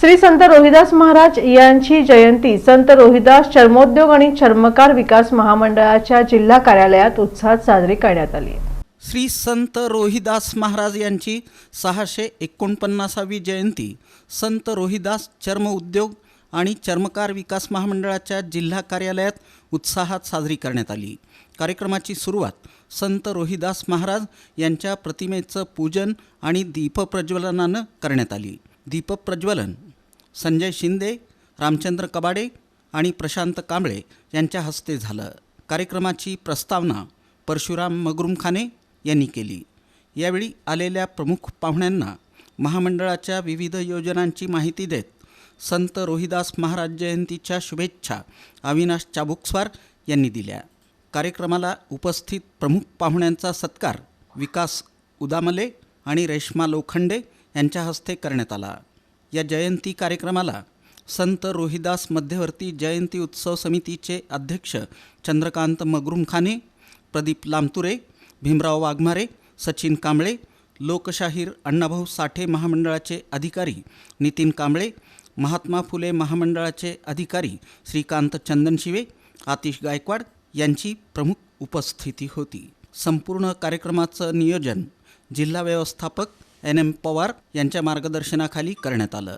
श्री संत रोहिदास महाराज यांची जयंती संत रोहिदास चर्मोद्योग आणि चर्मकार विकास महामंडळाच्या जिल्हा कार्यालयात उत्साहात साजरी करण्यात आली. श्री संत रोहिदास महाराज यांची सहाशे एकोणपन्नासावी जयंती संत रोहिदास चर्म उद्योग आणि चर्मकार विकास महामंडळाच्या जिल्हा कार्यालयात उत्साहात साजरी करण्यात आली. कार्यक्रमाची सुरुवात संत रोहिदास महाराज यांच्या प्रतिमेचं पूजन आणि दीपप्रज्वलनानं करण्यात आली. दीपप्रज्वलन संजय शिंदे रामचंद्र कबाडे आणि प्रशांत कांबळे यांच्या हस्ते झालं. कार्यक्रमाची प्रस्तावना परशुराम मगरुमखाने यांनी केली. यावेळी आलेल्या प्रमुख पाहुण्यांना महामंडळाच्या विविध योजनांची माहिती देत संत रोहिदास महाराज जयंतीच्या शुभेच्छा अविनाश चाबुकस्वार यांनी दिल्या. कार्यक्रमाला उपस्थित प्रमुख पाहुण्यांचा सत्कार विकास उदामले आणि रेश्मा लोखंडे यांच्या हस्ते करण्यात आला. या जयंती कार्यक्रमाला संत रोहिदास मध्यवर्ती जयंती उत्सव समितीचे अध्यक्ष चंद्रकांत मगरुमखाने प्रदीप लामतुरे भीमराव वाघमारे सचिन कांबळे लोकशाहीर अण्णाभाऊ साठे महामंडळाचे अधिकारी नितीन कांबळे महात्मा फुले महामंडळाचे अधिकारी श्रीकांत चंदनशिवे आतिश गायकवाड यांची प्रमुख उपस्थिती होती. संपूर्ण कार्यक्रमाचं नियोजन जिल्हा व्यवस्थापक एन एम पवार यांच्या मार्गदर्शनाखाली करण्यात आलं.